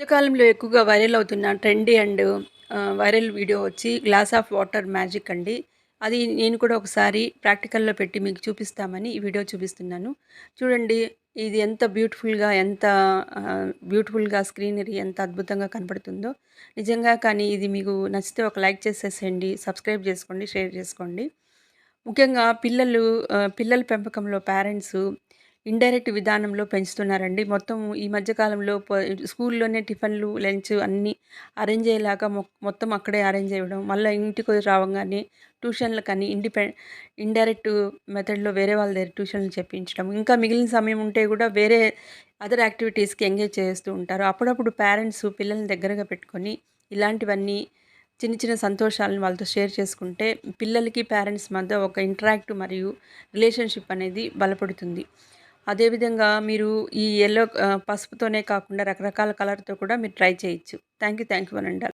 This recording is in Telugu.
మధ్యకాలంలో ఎక్కువగా వైరల్ అవుతున్న ట్రెండీ అండ్ వైరల్ వీడియో వచ్చి గ్లాస్ ఆఫ్ వాటర్ మ్యాజిక్ అండి. అది నేను కూడా ఒకసారి ప్రాక్టికల్లో పెట్టి మీకు చూపిస్తామని ఈ వీడియో చూపిస్తున్నాను. చూడండి ఇది ఎంత బ్యూటిఫుల్గా ఎంత బ్యూటిఫుల్గా స్క్రీనరీ ఎంత అద్భుతంగా కనపడుతుందో. నిజంగా కానీ ఇది మీకు నచ్చితే ఒక లైక్ చేసేసేయండి సబ్స్క్రైబ్ చేసుకోండి షేర్ చేసుకోండి. ముఖ్యంగా పిల్లలు పిల్లల పెంపకంలో పేరెంట్స్ ఇండైరెక్ట్ విధానంలో పెంచుతున్నారండి. మొత్తం ఈ మధ్యకాలంలో స్కూల్లోనే టిఫిన్లు లంచ్ అన్నీ అరేంజ్ అయ్యేలాగా మొత్తం అక్కడే అరేంజ్ చేయడం మళ్ళీ ఇంటికి రావగానే ట్యూషన్లు కానీ ఇండిపె ఇండైరెక్ట్ మెథడ్లో వేరే వాళ్ళ దగ్గర ట్యూషన్లు చెప్పించడం ఇంకా మిగిలిన సమయం ఉంటే కూడా వేరే అదర్ యాక్టివిటీస్కి ఎంగేజ్ చేస్తూ ఉంటారు. అప్పుడప్పుడు పేరెంట్స్ పిల్లల్ని దగ్గరగా పెట్టుకొని ఇలాంటివన్నీ చిన్న చిన్న సంతోషాలను వాళ్ళతో షేర్ చేసుకుంటే పిల్లలకి పేరెంట్స్ మధ్య ఒక ఇంటరాక్ట్ మరియు రిలేషన్షిప్ అనేది బలపడుతుంది. అదేవిధంగా మీరు ఈ ఎల్లో పసుపుతోనే కాకుండా రకరకాల కలర్తో కూడా మీరు ట్రై చేయొచ్చు. థ్యాంక్ యూ థ్యాంక్ యూ అనండి